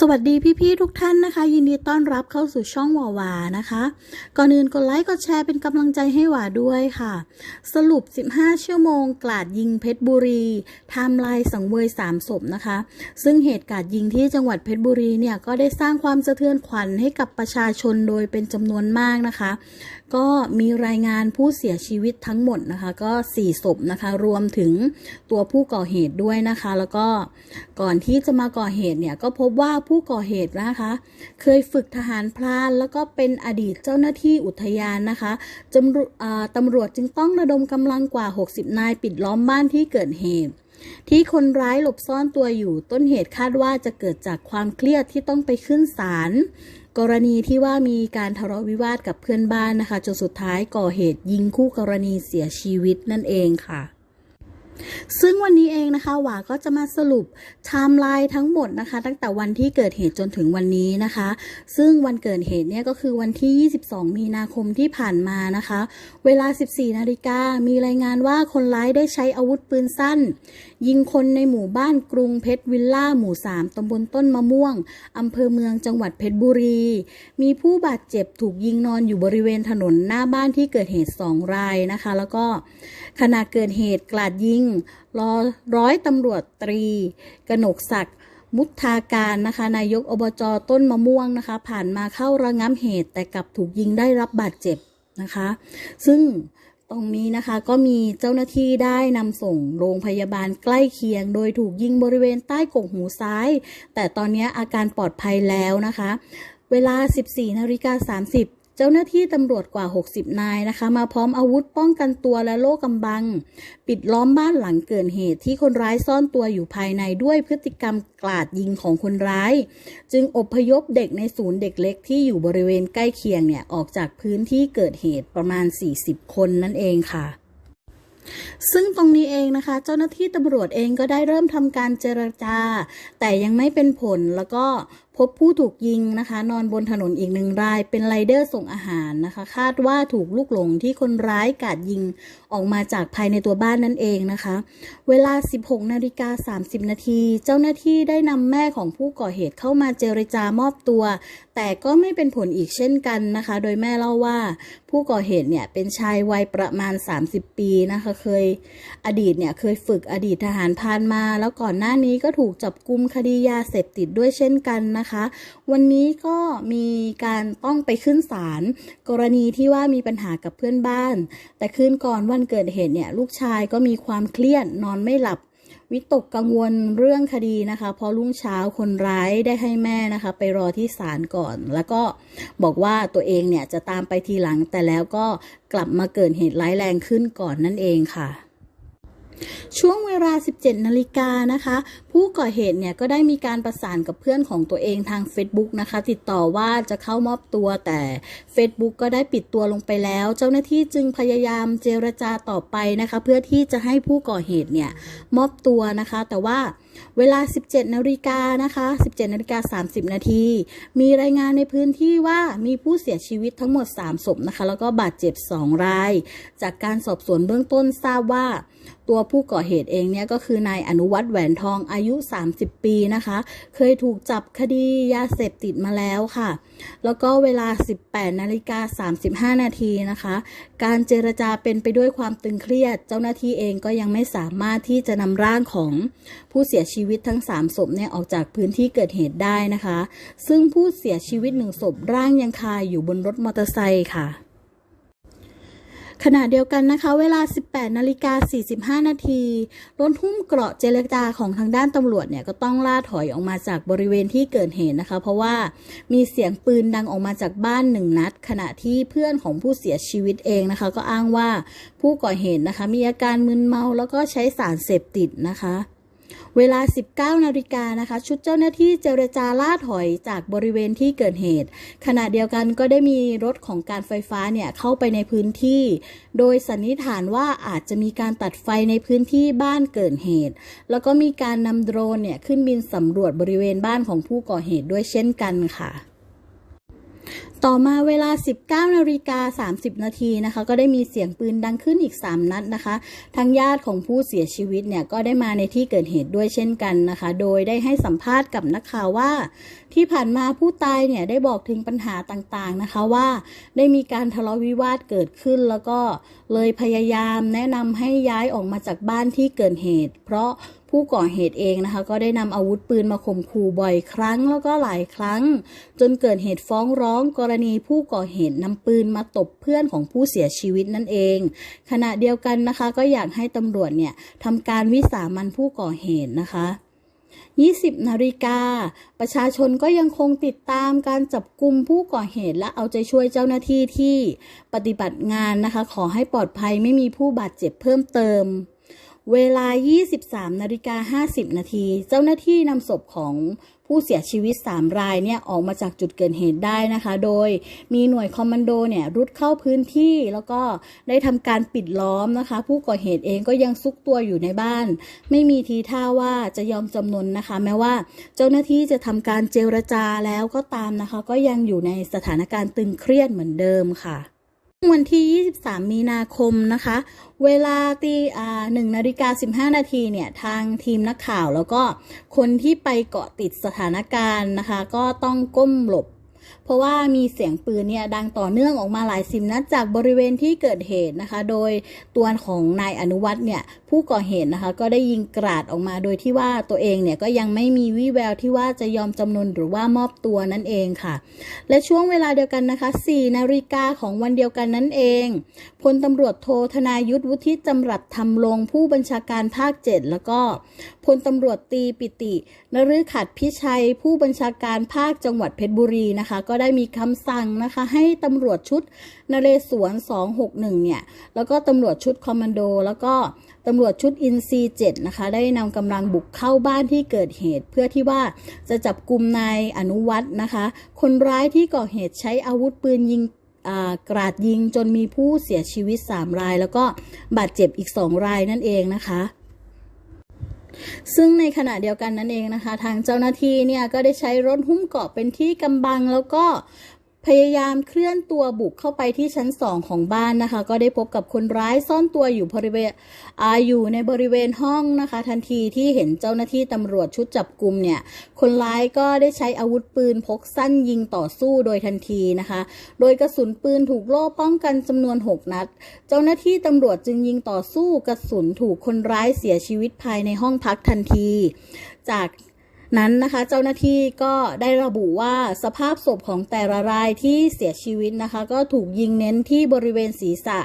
สวัสดีพี่ๆทุกท่านนะคะ ยินดีต้อนรับเข้าสู่ช่องหวาวานะคะ ก่อนอื่นกดไลค์กดแชร์เป็นกำลังใจให้หวาด้วยค่ะ สรุป 15 ชั่วโมงกลาดยิงเพชรบุรีไทม์ไลน์สังเวย3ศพนะคะ ซึ่งเหตุการณ์ยิงที่จังหวัดเพชรบุรีเนี่ยก็ได้สร้างความสะเทือนขวัญให้กับประชาชนโดยเป็นจำนวนมากนะคะ ก็มีรายงานผู้เสียชีวิตทั้งหมดนะคะ ก็ 4 ศพนะคะ รวมถึงตัวผู้ก่อเหตุด้วยนะคะ แล้วก็ก่อนที่จะมาก่อเหตุเนี่ยก็พบว่าผู้ก่อเหตุนะคะ เคยฝึกทหารพรานแล้วก็เป็นอดีตเจ้าหน้าที่อุทยานนะคะจำตำรวจจึงต้องระดมกำลังกว่า 60 นายปิดล้อมบ้านที่เกิดเหตุที่คนร้ายหลบซ่อนตัวอยู่ต้นเหตุคาดว่าจะเกิดจากความเครียดที่ต้องไปขึ้นศาลกรณีที่ว่ามีการทะเลาะวิวาทกับเพื่อนบ้านนะคะจนสุดท้ายก่อเหตุยิงคู่กรณีเสียชีวิตนั่นเองค่ะ ซึ่งวันนี้เองนะคะหวาก็จะมาสรุปไทม์ไลน์ทั้งหมดนะคะ ตั้งแต่วันที่เกิดเหตุจนถึงวันนี้นะคะ ซึ่งวันเกิดเหตุเนี่ยก็คือวันที่ 22 มีนาคมที่ผ่านมานะคะ เวลา 14 นาฬิกามีรายงานว่าคนร้ายได้ใช้อาวุธปืนสั้น ยิงคนในหมู่บ้านกรุงเพชรวิลล่าหมู่ 3ตำบลต้นมะม่วงอำเภอเมืองจังหวัดเพชรบุรี มีผู้บาดเจ็บถูกยิงนอนอยู่บริเวณถนนหน้าบ้านที่เกิดเหตุ 2 รายนะคะ แล้วก็ขณะเกิดเหตุกลาดยิงรอร้อยตำรวจตรี กนกศักดิ์มุทาการนะคะนายกอบจต้นมะม่วงนะคะ ผ่านมาเข้าระงับเหตุแต่กลับถูกยิงได้รับบาดเจ็บนะคะ ซึ่งตรงนี้นะคะก็มีเจ้าหน้าที่ได้นำส่งโรงพยาบาลใกล้เคียง โดยถูกยิงบริเวณใต้กกหูซ้าย แต่ตอนนี้อาการปลอดภัยแล้วนะคะ เวลา 14นาฬิกา30 เจ้าหน้าที่ตำรวจกว่า 60 นายนะคะ มาพร้อมอาวุธป้องกันตัวและโล่กำบัง ปิดล้อมบ้านหลังเกิดเหตุที่คนร้ายซ่อนตัวอยู่ภายในด้วยพฤติกรรมกลาดยิงของคนร้าย จึงอพยพเด็กในศูนย์เด็กเล็กที่อยู่บริเวณใกล้เคียงเนี่ยออกจากพื้นที่เกิดเหตุประมาณ 40 คนนั่นเองค่ะซึ่งตรงนี้เองนะคะ เจ้าหน้าที่ตำรวจเองก็ได้เริ่มทำการเจรจา แต่ยังไม่เป็นผลแล้วก็ พบผู้ถูกยิงนะคะ นอนบนถนนอีกหนึ่งราย เป็นไรเดอร์ส่งอาหารนะคะ คาดว่าถูกลูกหลงที่คนร้ายกาดยิงออกมาจากภายในตัวบ้านนั่นเองนะคะ เวลา 16นาฬิกา30 นาที เจ้าหน้าที่ได้นำแม่ของผู้ก่อเหตุเข้ามาเจรจามอบตัว แต่ก็ไม่เป็นผลอีกเช่นกันนะคะ โดยแม่เล่าว่า ผู้ก่อเหตุเนี่ยเป็นชายวัยประมาณ 30 ปีนะคะ เคยอดีตเนี่ยเคยฝึกอดีตทหารพานมา แล้วก่อนหน้านี้ก็ถูกจับกุมคดียาเสพติดด้วยเช่นกันนะคะวันนี้ก็มีการต้องไปขึ้นศาลกรณีที่ว่ามีปัญหากับเพื่อนบ้าน แต่คืนก่อนวันเกิดเหตุเนี่ยลูกชายก็มีความเครียดนอนไม่หลับวิตกกังวลเรื่องคดีนะคะพราะรุ่งเช้าคนร้ายได้ให้แม่นะคะ ไปรอที่ศาลก่อน แล้วก็บอกว่าตัวเองเนี่ยจะตามไปทีหลัง แต่แล้วก็กลับมาเกิดเหตุร้ายแรงขึ้นก่อนนั่นเองค่ะช่วงเวลา 17 นาฬิกานะคะ ผู้ก่อเหตุเนี่ยก็ได้มีการประสานกับเพื่อนของตัวเองทาง Facebook นะคะ ติดต่อว่าจะเข้ามอบตัวแต่ Facebook ก็ได้ปิดตัวลงไปแล้ว เจ้าหน้าที่จึงพยายามเจรจาต่อไปนะคะ เพื่อที่จะให้ผู้ก่อเหตุเนี่ยมอบตัวนะคะ แต่ว่าเวลา 17นาฬิกานะคะ 17นาฬิกา30 นาที มีรายงานในพื้นที่ว่ามีผู้เสียชีวิตทั้งหมด 3 ศพนะคะ แล้วก็บาดเจ็บ 2 ราย จากการสอบสวนเบื้องต้นทราบว่า ตัวผู้ก่อเหตุเองเนี่ยก็คือนายอนุวัฒน์แหวนทองอายุ 30 ปีนะคะ เคยถูกจับคดียาเสพติดมาแล้วค่ะ แล้วก็เวลา 18นาฬิกา35 นาทีนะคะ การเจรจาเป็นไปด้วยความตึงเครียด เจ้าหน้าที่เองก็ยังไม่สามารถที่จะนำร่างของผู้เสียชีวิตทั้ง 3 ศพเนี่ยออกจากพื้นที่เกิดเหตุได้นะคะ ซึ่งผู้เสียชีวิตหนึ่งศพร่างยังคาอยู่บนรถมอเตอร์ไซค์ค่ะ ขณะเดียวกันนะคะ เวลา 18นาฬิกา45 นาทีรถหุ้มเกราะเจรจาของทางด้านตำรวจเนี่ยก็ต้องล่าถอยออกมาจากบริเวณที่เกิดเหตุนะคะ เพราะว่ามีเสียงปืนดังออกมาจากบ้านหนึ่งนัด ขณะที่เพื่อนของผู้เสียชีวิตเองนะคะ ก็อ้างว่าผู้ก่อเหตุนะคะ มีอาการมึนเมาแล้วก็ใช้สารเสพติดนะคะ เวลา 19 นาฬิกานะคะ ชุดเจ้าหน้าที่เจรจาล่าถอยจากบริเวณที่เกิดเหตุ ขณะเดียวกันก็ได้มีรถของการไฟฟ้าเนี่ยเข้าไปในพื้นที่ โดยสันนิษฐานว่าอาจจะมีการตัดไฟในพื้นที่บ้านเกิดเหตุ แล้วก็มีการนำโดรนเนี่ยขึ้นบินสำรวจบริเวณบ้านของผู้ก่อเหตุด้วยเช่นกันค่ะ ต่อมาเวลา 19นาฬิกา30 นาทีนะคะ ก็ได้มีเสียงปืนดังขึ้นอีก 3 นัดนะคะทางญาติของผู้เสียชีวิตเนี่ยก็ได้มาในที่เกิดเหตุด้วยเช่นกันนะคะ โดยได้ให้สัมภาษณ์กับนักข่าวว่า ที่ผ่านมาผู้ตายเนี่ยได้บอกถึงปัญหาต่างๆนะคะว่า ได้มีการทะเลาะวิวาทเกิดขึ้น แล้วก็เลยพยายามแนะนำให้ย้ายออกมาจากบ้านที่เกิดเหตุ เพราะผู้ก่อเหตุเองนะคะ ก็ได้นำอาวุธปืนมาข่มขู่บ่อยครั้ง แล้วก็หลายครั้ง จนเกิดเหตุฟ้องร้องกรณีผู้ก่อเหตุนำปืนมาตบเพื่อนของผู้เสียชีวิตนั่นเอง ขณะเดียวกันนะคะ ก็อยากให้ตำรวจเนี่ยทำการวิสามันผู้ก่อเหตุนะคะ20นาฬิกา ประชาชนก็ยังคงติดตามการจับกลุ่มผู้ก่อเหตุและเอาใจช่วยเจ้าหน้าที่ที่ปฏิบัติงานนะคะ ขอให้ปลอดภัยไม่มีผู้บาดเจ็บเพิ่มเติม เวลา 23นาฬิกา50นาที เจ้าหน้าที่นำศพของ ผู้เสียชีวิต 3 รายเนี่ยออกมาจากจุดเกิดเหตุได้นะคะ โดยมีหน่วยคอมมานโดเนี่ยรุดเข้าพื้นที่แล้วก็ได้ทำการปิดล้อมนะคะ ผู้ก่อเหตุเองก็ยังซุกตัวอยู่ในบ้าน ไม่มีทีท่าว่าจะยอมจำนนนะคะ แม้ว่าเจ้าหน้าที่จะทำการเจรจาแล้วก็ตามนะคะ ก็ยังอยู่ในสถานการณ์ตึงเครียดเหมือนเดิมค่ะ วันที่ 23 มีนาคมนะคะ เวลาตีอ่าหนึ่งนาฬิกาสิบห้านาทีเนี่ย ทางทีมนักข่าวแล้วก็คนที่ไปเกาะติดสถานการณ์นะคะ ก็ต้องก้มหลบ เพราะว่ามีเสียงปืนเนี่ยดังต่อเนื่องออกมาหลายสิบนัดจากบริเวณที่เกิดเหตุนะคะ โดยตัวของนายอนุวัฒน์เนี่ยผู้ก่อเหตุนะคะ ก็ได้ยิงกราดออกมาโดยที่ว่าตัวเองเนี่ยก็ยังไม่มีวี่แววที่ว่าจะยอมจำนนหรือว่ามอบตัวนั่นเองค่ะ และช่วงเวลาเดียวกันนะคะ4นาฬิกาของวันเดียวกันนั่นเองพลตำรวจโทธนายุทธวุฒิจำรัดทำลงผู้บัญชาการภาค 7 แล้วก็พลตำรวจตีปิตินฤขัดพิชัย ผู้บัญชาการภาคจังหวัดเพชรบุรีนะคะก็ได้มีคำสั่งนะคะ ให้ตำรวจชุดนเรศวร 261 เนี่ย แล้วก็ตำรวจชุดคอมมานโด แล้วก็ตำรวจชุดอินซี7นะคะ ได้นำกำลังบุกเข้าบ้านที่เกิดเหตุ เพื่อที่ว่าจะจับกลุ่มนายอนุวัฒน์นะคะ คนร้ายที่ก่อเหตุใช้อาวุธปืนยิงกราดยิงจนมีผู้เสียชีวิต 3 ราย แล้วก็บาดเจ็บอีก 2 รายนั่นเองนะคะ ซึ่งในขณะเดียวกันนั่นเองนะคะ ทางเจ้าหน้าที่เนี่ยก็ได้ใช้รถหุ้มเกาะเป็นที่กำบังแล้วก็ พยายามเคลื่อนตัวบุกเข้าไปที่ชั้นสองของบ้านนะคะ ก็ได้พบกับคนร้ายซ่อนตัวอยู่บริเวณอาอยู่ในบริเวณห้องนะคะ ทันทีที่เห็นเจ้าหน้าที่ตำรวจชุดจับกลุ่มเนี่ย คนร้ายก็ได้ใช้อาวุธปืนพกสั้นยิงต่อสู้โดยทันทีนะคะ โดยกระสุนปืนถูกโล่ป้องกันจำนวน 6 นัด เจ้าหน้าที่ตำรวจจึงยิงต่อสู้กระสุนถูกคนร้ายเสียชีวิตภายในห้องพักทันที จาก นั้นนะคะ เจ้าหน้าที่ก็ได้ระบุว่าสภาพศพของแต่ละรายที่เสียชีวิตนะคะ ก็ถูกยิงเน้นที่บริเวณศีรษะ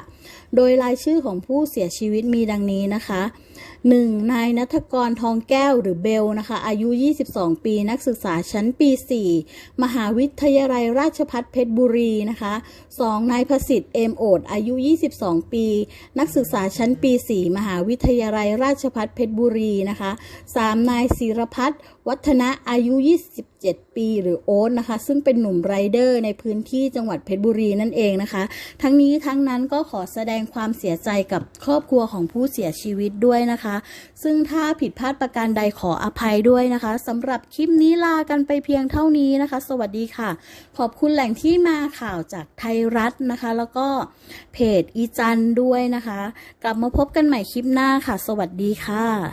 โดยรายชื่อของผู้เสียชีวิตมีดังนี้นะคะ 1. นายนัทกรทองแก้วหรือเบลนะคะ อายุ 22 ปีนักศึกษาชั้นปี 4 มหาวิทยาลัยราชพัฒเพชรบุรีนะคะ 2. นายประสิทธิ์เอมโอดอายุ 22 ปี นักศึกษาชั้นปี 4 มหาวิทยาลัยราชพัฒเพชรบุรีนะคะ 3. นายศิรพัฒน์วัฒนะอายุ 27 ปี หรือโอ๊ตนะคะ ซึ่งเป็นหนุ่มไรเดอร์ในพื้นที่จังหวัดเพชรบุรีนั่นเองนะคะ ทั้งนี้ทั้งนั้นก็ขอแสดงความเสียใจกับครอบครัวของผู้เสียชีวิตด้วยนะคะ ซึ่งถ้าผิดพลาดประการใดขออภัยด้วยนะคะสำหรับคลิปนี้ลากันไปเพียงเท่านี้นะคะ สวัสดีค่ะ ขอบคุณแหล่งที่มาข่าวจากไทยรัฐนะคะ แล้วก็เพจอีจันด้วยนะคะ กลับมาพบกันใหม่คลิปหน้าค่ะ สวัสดีค่ะ